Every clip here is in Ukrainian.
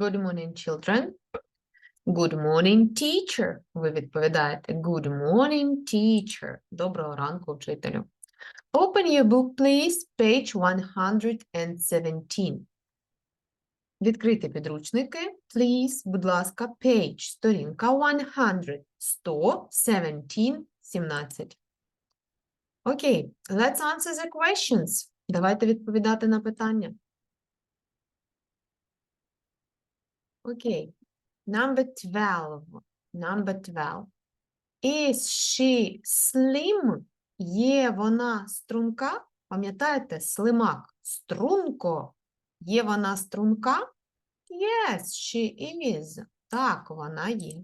Good morning, children. Good morning, teacher. Ви відповідаєте Good morning, teacher. Доброго ранку, вчителю. Open your book, please, page 117. Відкрити підручники, please, будь ласка, page, сторінка 100, 117, 17. Окей, let's answer the questions. Давайте відповідати на питання. Окей. Number 12. Number 12. Is she slim? Є вона струнка? Пам'ятаєте, слимак. Струнко. Є вона струнка? Yes, she is. Так, вона є.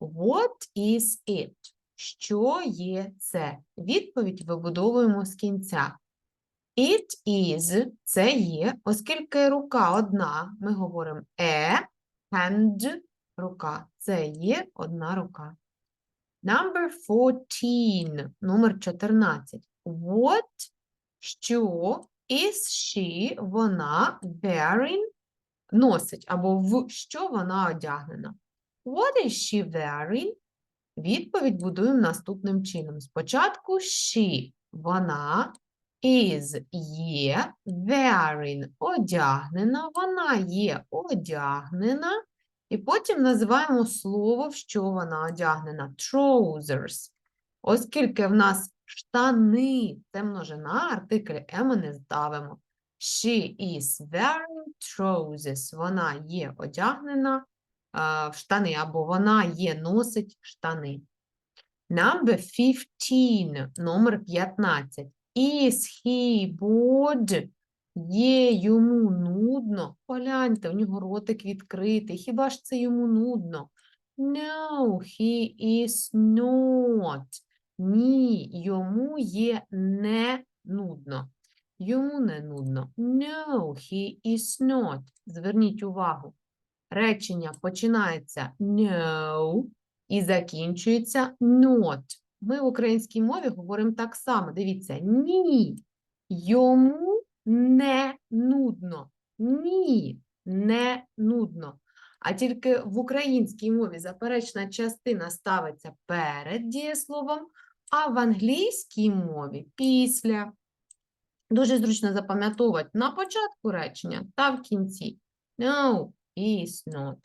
What is it? Що є це? Відповідь вибудовуємо з кінця. It is – це є, оскільки рука одна, ми говоримо a hand – рука. Це є одна рука. Number 14, номер 14. What, що is she, вона wearing, носить, або в що вона одягнена. What is she wearing? Відповідь будуємо наступним чином. Спочатку she, вона, is є, wearing одягнена, вона є одягнена, і потім називаємо слово, в що вона одягнена. Trousers. Оскільки в нас штани це множина, артикль «е» не ставимо. She is wearing trousers. Вона є одягнена а, в штани, або вона є носить штани. Number 15, номер 15. Is he bored? Є йому нудно. Погляньте, у нього ротик відкритий. Хіба ж це йому нудно? No, he is not. Ні, йому є не нудно. Йому не нудно. No, he is not. Зверніть увагу. Речення починається no і закінчується not. Ми в українській мові говоримо так само. Дивіться, ні, йому не нудно. Ні, не нудно. А тільки в українській мові заперечна частина ставиться перед дієсловом, а в англійській мові після. Дуже зручно запам'ятовувати на початку речення та в кінці. No, is not.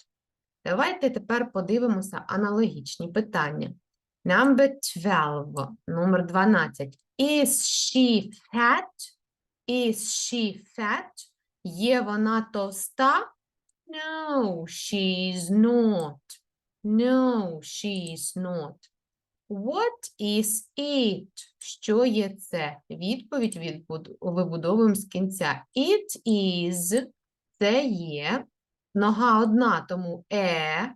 Давайте тепер подивимося аналогічні питання. Number 12, номер 12. Is she fat? Is she fat? Є вона товста? No, she is not. No, she is not. What is it? Що є це? Відповідь вибудовуємо з кінця. It is – це є. Нога одна, тому е.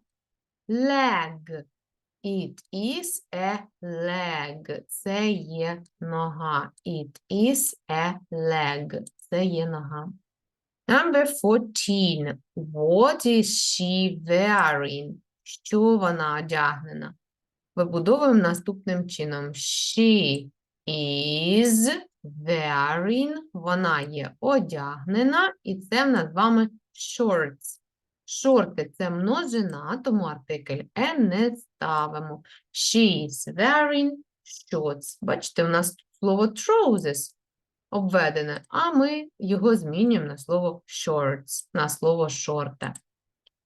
Leg. It is a leg. Це є нога. It is a leg. Це є нога. Number 14. What is she wearing? Що вона одягнена? Вибудовуємо наступним чином. She is wearing. Вона є одягнена. І це в нас з вами shorts. Шорти – це множина, тому артикль «е» не ставимо. She is wearing shorts. Бачите, у нас тут слово trousers обведене, а ми його змінюємо на слово shorts, на слово шорти.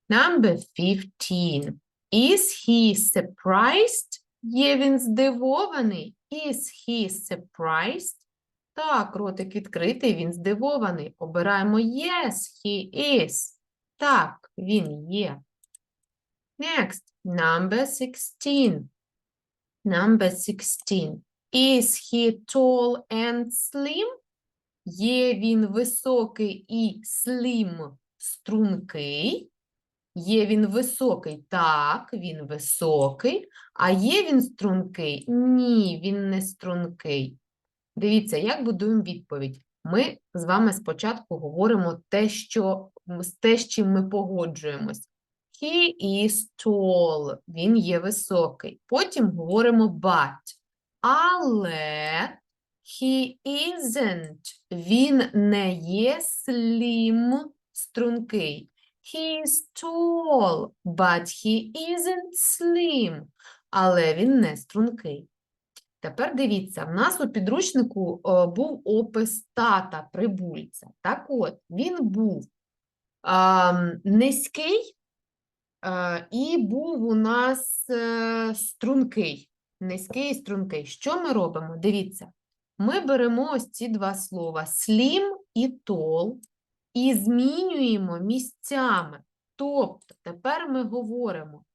Number 15. Is he surprised? Є він здивований. Is he surprised? Так, ротик відкритий, він здивований. Обираємо yes, he is. Так, він є. Next, number 16. Number 16. Is he tall and slim? Є він високий і slim, стрункий. Є він високий, так, він високий. А є він стрункий? Ні, він не стрункий. Дивіться, як будуємо відповідь. Ми з вами спочатку говоримо те, що, те, з чим ми погоджуємось. He is tall, він є високий. Потім говоримо but. Але he isn't, він не є slim, стрункий. He is tall, but he isn't slim. Але він не стрункий. Тепер дивіться, в нас у підручнику е, був опис тата прибульця. Так от, він був низький і був у нас е, стрункий. Низький і стрункий. Що ми робимо? Дивіться, ми беремо ось ці два слова slim і tall і змінюємо місцями. Тобто, тепер ми говоримо.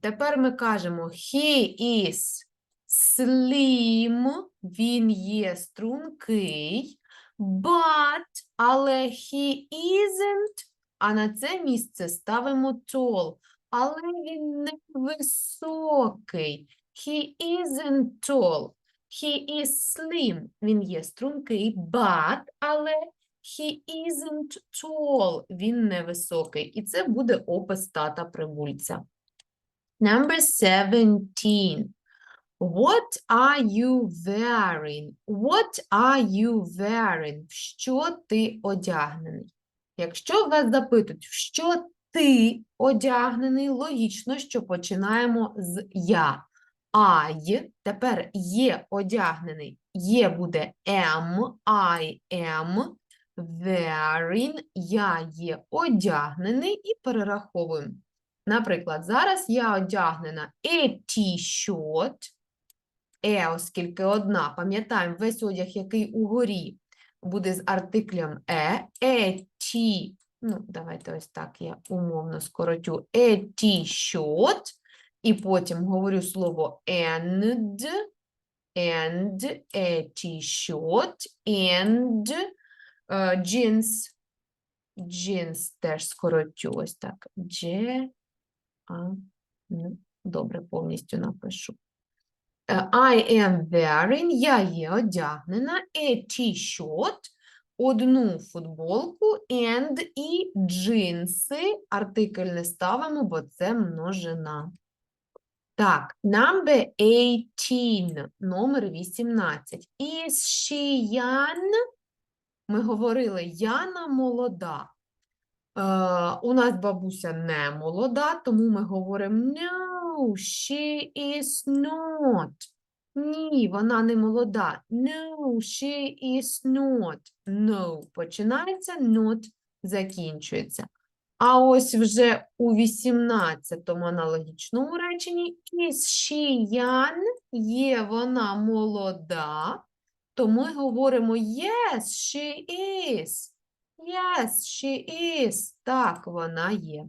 Тепер ми кажемо he is slim, він є стрункий, but, але he isn't, а на це місце ставимо tall, але він не високий. He isn't tall. He is slim, він є стрункий, but, але he isn't tall, він не високий. І це буде опис тата прибульця. Number 17. What are you wearing? What are you wearing? Що ти одягнений? Якщо вас запитують, що ти одягнений, логічно, що починаємо з я. I, тепер є одягнений. Є буде am, I am wearing, я є одягнений і перераховуємо. Наприклад, зараз я одягнена a t-shirt, е, оскільки одна, пам'ятаємо, весь одяг, який угорі, буде з артиклем е, a t, ну, давайте ось так я умовно скоротю, a t-shirt, і потім говорю слово and, and, a t-shirt, and, е, jeans, jeans теж скоротю, ось так, G, а, ну, добре, повністю напишу. Е, I am wearing, я є одягнена, a t-shirt, одну футболку, and і джинси, артикль не ставимо, бо це множина. Так, number 18, номер 18. Is she young? Ми говорили, Яна молода. Е, у нас бабуся не молода, тому ми говоримо She is not. Ні, вона не молода. No, she is not. No починається, not закінчується. А ось вже у 18-му аналогічному реченні is she young? Є вона молода. То ми говоримо yes, she is. Yes, she is. Так, вона є.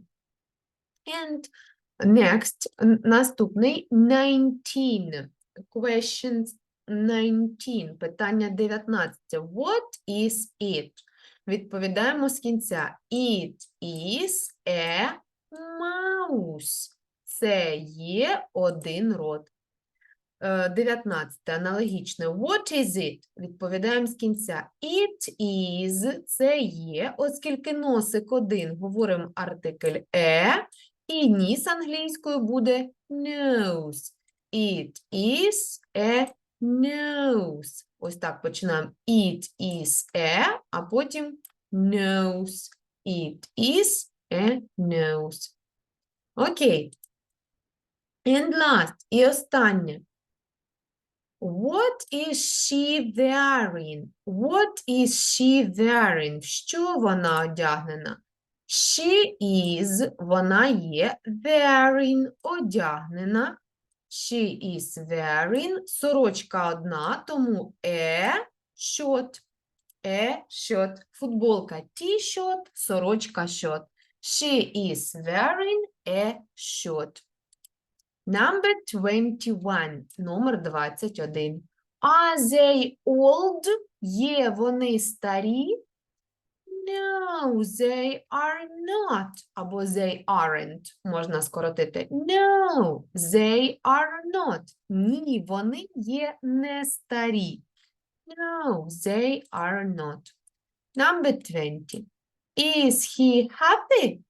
And next, наступний 19. Question 19. Питання 19. What is it? Відповідаємо з кінця. It is a mouse. Це є один род. Е, 19. Аналогічне. What is it? Відповідаємо з кінця. It is – це є, оскільки носик один, говоримо артикль е, і ніс англійською буде nose. It is a nose. Ось так починаємо. It is a, а потім nose. It is a nose. Окей. And last, і останнє. What is she wearing? What is she wearing? Що вона одягнена? She is, вона є, wearing, одягнена. She is wearing, сорочка одна, тому е, shirt, е, shirt, футболка t-shirt, сорочка shirt. She is wearing a shirt. Number 21, номер 21. Are they old? Є вони старі? No, they are not. Або they aren't. Можна скоротити. No, they are not. Ні, вони є не старі. No, they are not. Number 20. Is he happy?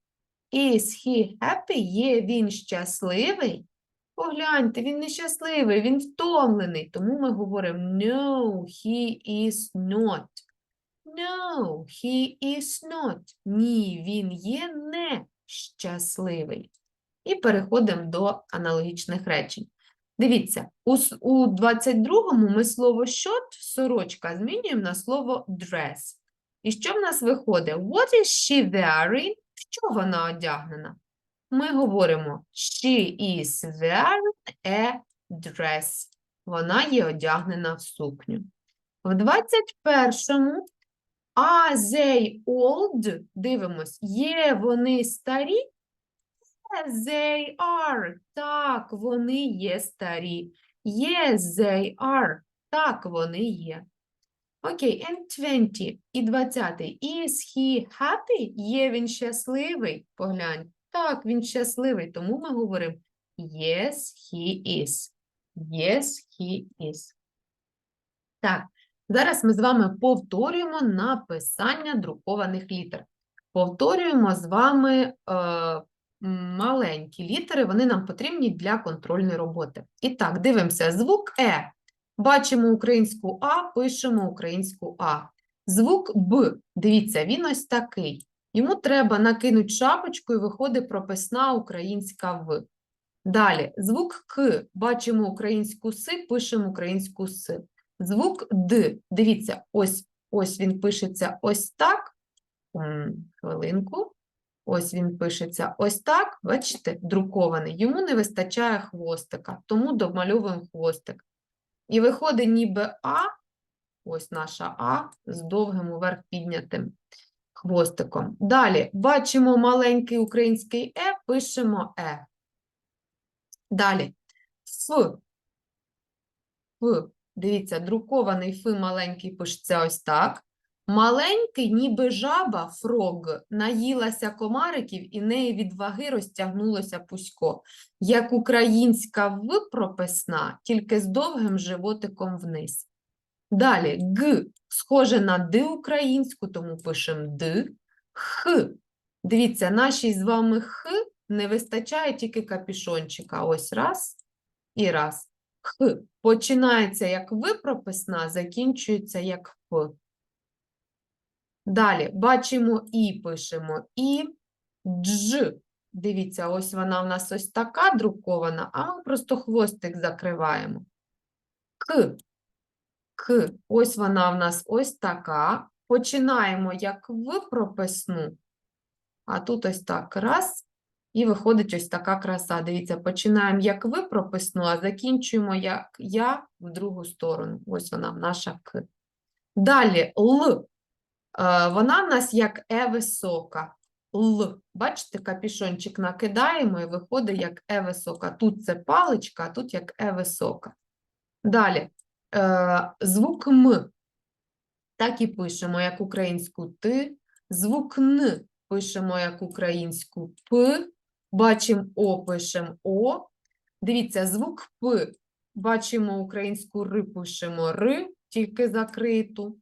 Is he happy? Є він щасливий? Погляньте, він нещасливий, він втомлений. Тому ми говоримо no, he is not. No, he is not. Ні, він є не щасливий. І переходимо до аналогічних речень. Дивіться, у, у 22-му ми слово «short» – сорочка змінюємо на слово dress. І що в нас виходить? What is she wearing? В що вона одягнена? Ми говоримо she is wearing a dress. Вона є одягнена в сукню. В 21-му are they old? Дивимось, є вони старі? They are. Так, вони є старі. Yes, they are. Так, вони є. Окей, and 20. І 20. Is he happy? Є він щасливий? Поглянь. Так, він щасливий, тому ми говоримо Yes, he is. Yes, he is. Так, зараз ми з вами повторюємо написання друкованих літер. Повторюємо з вами е, маленькі літери, вони нам потрібні для контрольної роботи. І так, дивимося. Звук Е. Бачимо українську А, пишемо українську А. Звук Б. Дивіться, він ось такий. Йому треба накинути шапочку і виходить прописна українська В. Далі, звук К. Бачимо українську С, пишемо українську С. Звук Д. Дивіться, ось, ось він пишеться ось так. Хвилинку. Ось він пишеться ось так. Бачите, друкований. Йому не вистачає хвостика, тому домальовуємо хвостик. І виходить ніби А, ось наша А з довгим уверх піднятим хвостиком. Далі бачимо маленький український Е, пишемо Е. Далі Ф. Ф. Дивіться, друкований Ф маленький пишеться ось так. Маленький, ніби жаба, фрог, наїлася комариків і неї від ваги розтягнулося пусько. Як українська В прописна, тільки з довгим животиком вниз. Далі Г схоже на Д українську, тому пишемо Д. Х. Дивіться, нашій з вами Х не вистачає тільки капішончика. Ось раз і раз. Х. Починається як В прописна, закінчується як П. Далі бачимо І, пишемо І, Дж. Дивіться, ось вона в нас ось така друкована, а ми просто хвостик закриваємо. К. К. Ось вона в нас ось така. Починаємо як В прописну, а тут ось так раз, і виходить ось така краса. Дивіться, починаємо як В прописну, а закінчуємо як Я в другу сторону. Ось вона наша К. Далі Л. Е, Вона в нас як Е висока. Л. Бачите, капішончик накидаємо і виходить як Е висока. Тут це паличка, а тут як Е висока. Далі. Е, Звук М. Так і пишемо, як українську Т. Звук Н пишемо як українську П. Бачимо О, пишемо О. Дивіться, звук П. Бачимо українську Р, пишемо Р, тільки закриту.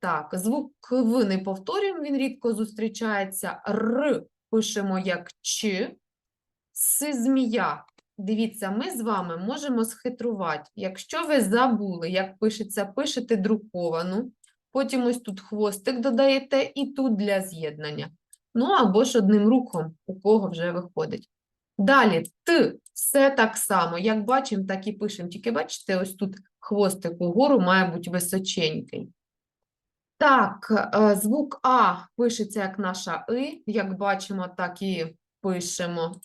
Так, звук В не повторюємо, він рідко зустрічається. Р пишемо як Ч. С змія. Дивіться, ми з вами можемо схитрувати. Якщо ви забули, як пишеться, пишете друковану, потім ось тут хвостик додаєте і тут для з'єднання. Ну, або ж одним рухом, у кого вже виходить. Далі Т, все так само. Як бачимо, так і пишемо. Тільки бачите, ось тут хвостик угору має бути височенький. Так, е, звук А пишеться як наша И, як бачимо, так і пишемо.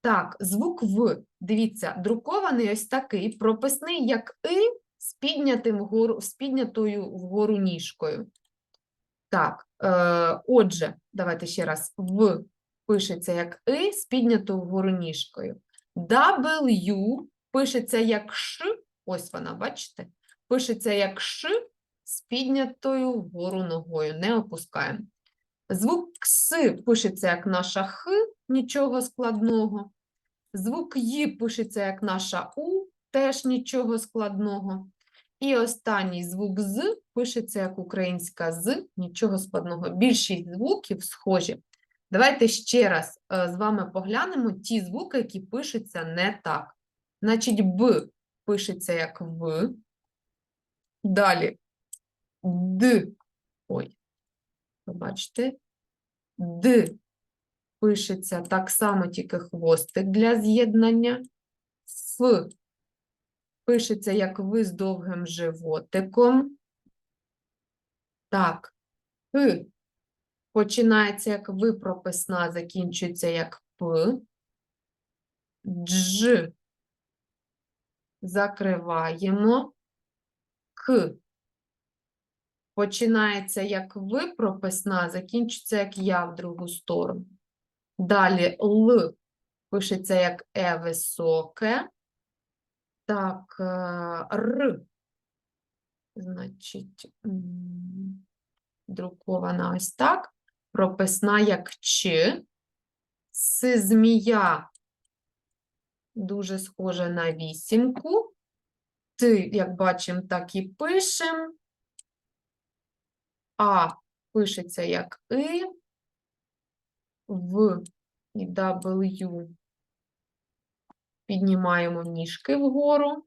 Так, звук В, дивіться, друкований ось такий, прописний як И з, з піднятою вгору ніжкою. Так, отже, давайте ще раз. В пишеться як И з піднятою вгору ніжкою. W пишеться як Ш, ось вона, бачите? Пишеться як Ш з піднятою вгору ногою, не опускаємо. Звук Кс пишеться як наша Х, нічого складного. Звук Й пишеться як наша У, теж нічого складного. І останній звук З пишеться як українська З, нічого складного. Більшість звуків схожі. Давайте ще раз е, з вами поглянемо ті звуки, які пишуться не так. Значить, Б пишеться як В. Далі Д Ой, побачите. Д пишеться так само, тільки хвостик для з'єднання. Ф пишеться як ви з довгим животиком. Так, Х починається як ви прописна, закінчується як П. Дж закриваємо. К починається як ви прописна, закінчується як я в другу сторону. Далі Л пишеться як Е високе. Так, е, Р. Значить, друкована ось так. Прописна як Ч. С змія дуже схоже на вісімку. Ти, як бачимо, так і пишемо. А пишеться як И, В і W. Піднімаємо ніжки вгору.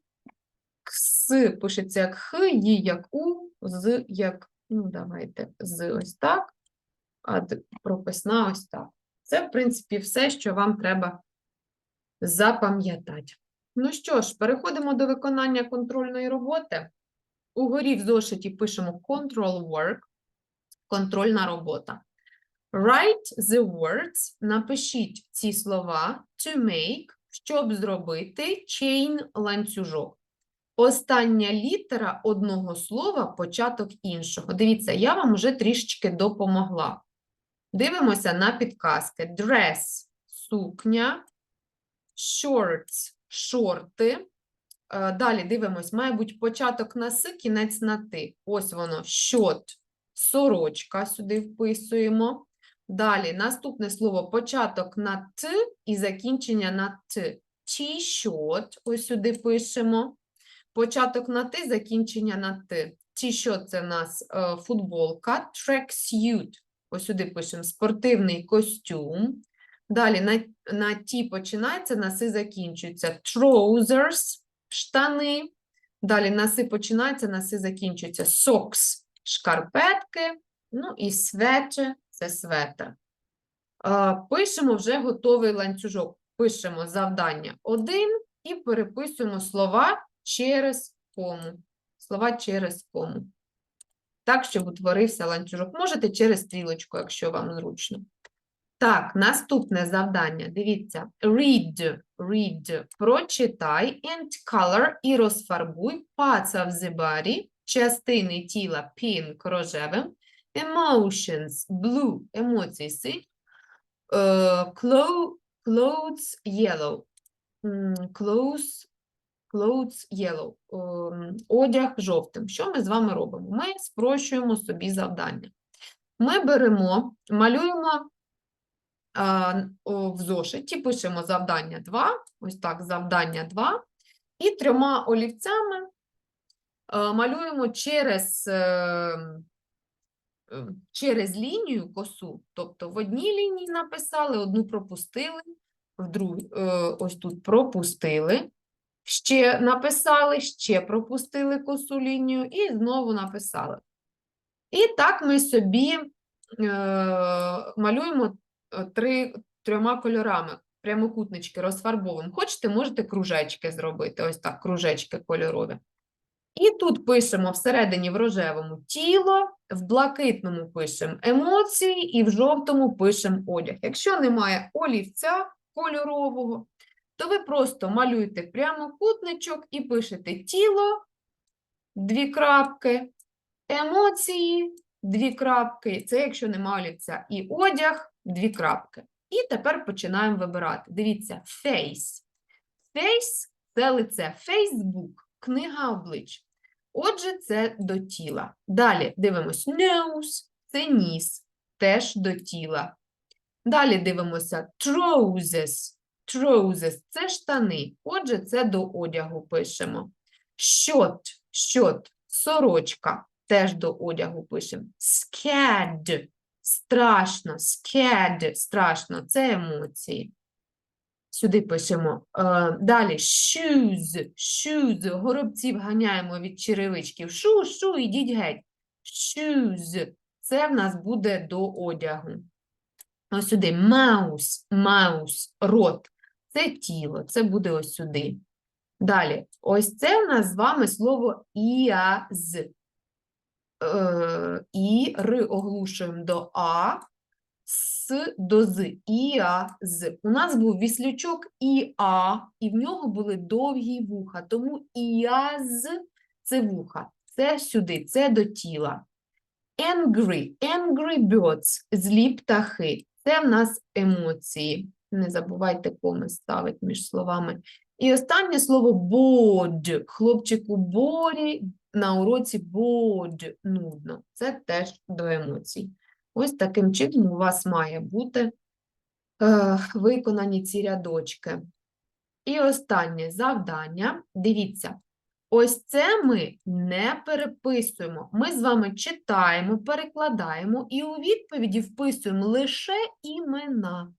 Кс пишеться як Х, Ї як У, З як, ну, давайте, з ось так, а прописна ось так. Це, в принципі, все, що вам треба запам'ятати. Ну що ж, переходимо до виконання контрольної роботи. Угорі в зошиті пишемо control work, контрольна робота. Write the words, напишіть ці слова to make, щоб зробити chain ланцюжок. Остання літера одного слова, початок іншого. Дивіться, я вам вже трішечки допомогла. Дивимося на підказки. Dress – сукня, shorts – шорти. Е, Далі дивимось, має бути початок на с, кінець на ти. Ось воно, щот, сорочка, сюди вписуємо. Далі наступне слово початок на т і закінчення на т. Ті-щот, ось сюди пишемо. Початок на ти, закінчення на т. Ті-щот – це в нас е, футболка, tracksuit, ось сюди пишемо спортивний костюм. Далі на, на ті починається, на си закінчується. Trousers – штани. Далі на си починається, на си закінчується. Socks – шкарпетки. Ну і sweater – це светр. Пишемо вже готовий ланцюжок. Пишемо завдання 1 і переписуємо слова через кому. Слова через кому. Так, щоб утворився ланцюжок. Можете через стрілочку, якщо вам зручно. Так, наступне завдання. Дивіться. Read, read, прочитай and color і розфарбуй parts of the body, частини тіла pink, рожевим, emotions, blue, емоції синь, е, clo- clothes, yellow, clothes, clothes, yellow, ем, одяг жовтим. Що ми з вами робимо? Ми спрощуємо собі завдання. Ми беремо, малюємо в зошиті, пишемо завдання 2, ось так, завдання 2, і трьома олівцями малюємо через, е, е, через лінію косу, тобто в одній лінії написали, одну пропустили, в другій, е, ось тут пропустили, ще написали, ще пропустили косу лінію і знову написали. І так ми собі е, малюємо е, три, трьома кольорами, прямокутнички розфарбовуємо. Хочете, можете кружечки зробити, ось так, кружечки кольорові. І тут пишемо всередині в рожевому тіло, в блакитному пишемо емоції і в жовтому пишемо одяг. Якщо немає олівця кольорового, то ви просто малюєте прямокутничок і пишете тіло, дві крапки, емоції, дві крапки, це якщо немає олівця, і одяг, дві крапки. І тепер починаємо вибирати. Дивіться, face. Face – це лице, Facebook, книга облич. Отже, це до тіла. Далі дивимось nose – це ніс, теж до тіла. Далі дивимося trousers. Trousers – це штани. Отже, це до одягу пишемо. Щот, щот, сорочка, теж до одягу пишемо. Scared – страшно, scared – страшно, це емоції. Сюди пишемо. Е, Далі shoes, shoes, горобців ганяємо від черевичків. Шу, шу, ідіть геть. Shoes, це в нас буде до одягу. Ось сюди. Маус, маус, рот. Це тіло, це буде ось сюди. Далі, ось це в нас з вами слово іаз. Е, і ри оглушуємо до а, с до з. Іаз. У нас був віслючок іа, і в нього були довгі вуха, тому іаз це вуха. Це сюди, це до тіла. Angry, angry birds, злі птахи. Це в нас емоції. Не забувайте коми ставити між словами. І останнє слово бодь. Хлопчику Борі на уроці бодь. Нудно. Це теж до емоцій. Ось таким чином у вас має бути е, виконані ці рядочки. І останнє завдання. Дивіться, ось це ми не переписуємо. Ми з вами читаємо, перекладаємо і у відповіді вписуємо лише імена.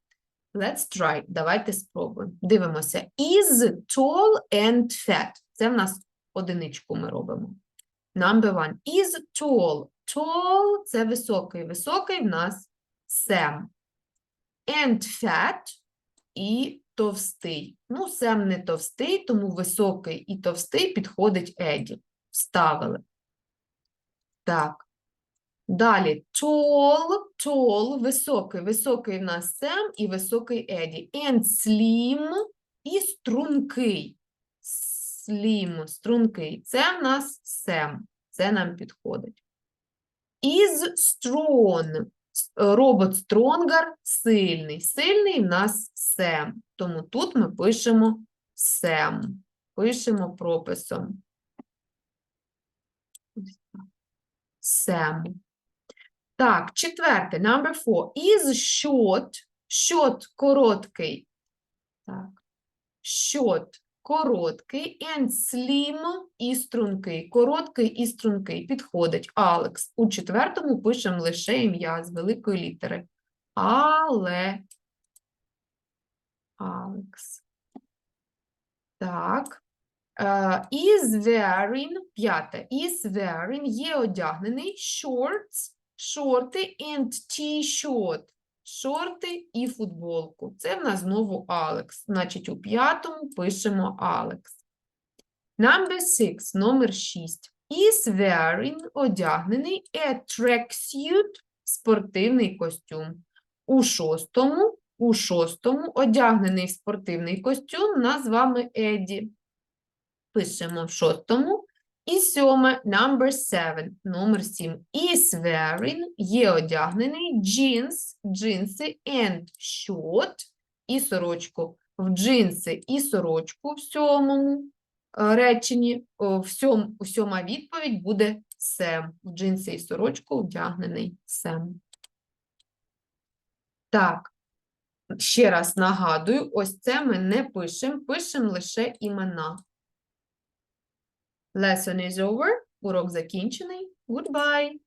Let's try. Давайте спробуємо. Дивимося. Is tall and fat. Це в нас одиничку ми робимо. Number one. Is tall. Tall – це високий. Високий в нас Sam. And fat і товстий. Ну, Sam не товстий, тому високий і товстий підходить Еді. Вставили. Так. Далі tall, tall, високий. Високий в нас Sam і високий Еді. And slim і стрункий. Slim, стрункий. Це в нас Sam. Це нам підходить. Is strong. Робот Стронгар сильний. Сильний в нас Sam. Тому тут ми пишемо Sam. Пишемо прописом. Sam. Так, четверте, number four. Is short. Short – короткий. Так. Short – короткий. And slim – і стрункий. Короткий і стрункий. Підходить. Алекс. У четвертому пишемо лише ім'я з великої літери. Але. Алекс. Так. Е, Is wearing, п'яте, is wearing, є одягнений, shorts, шорти and t-shirt, шорти і футболку. Це в нас знову Алекс. Значить, у п'ятому пишемо Алекс. Number six, номер 6. Is wearing, одягнений, a tracksuit, спортивний костюм. У шостому, у шостому одягнений спортивний костюм нас з вами Еді. Пишемо в шостому. І сьоме, number seven, номер сім. Is wearing, є одягнений, jeans, джинси, and shirt, і сорочку. В джинси і сорочку в сьомому е, реченні, в сьом, сьома відповідь буде Сем. В джинси і сорочку вдягнений Сем. Так, ще раз нагадую, ось це ми не пишемо, пишемо лише імена. Lesson is over. Урок закінчений. Goodbye.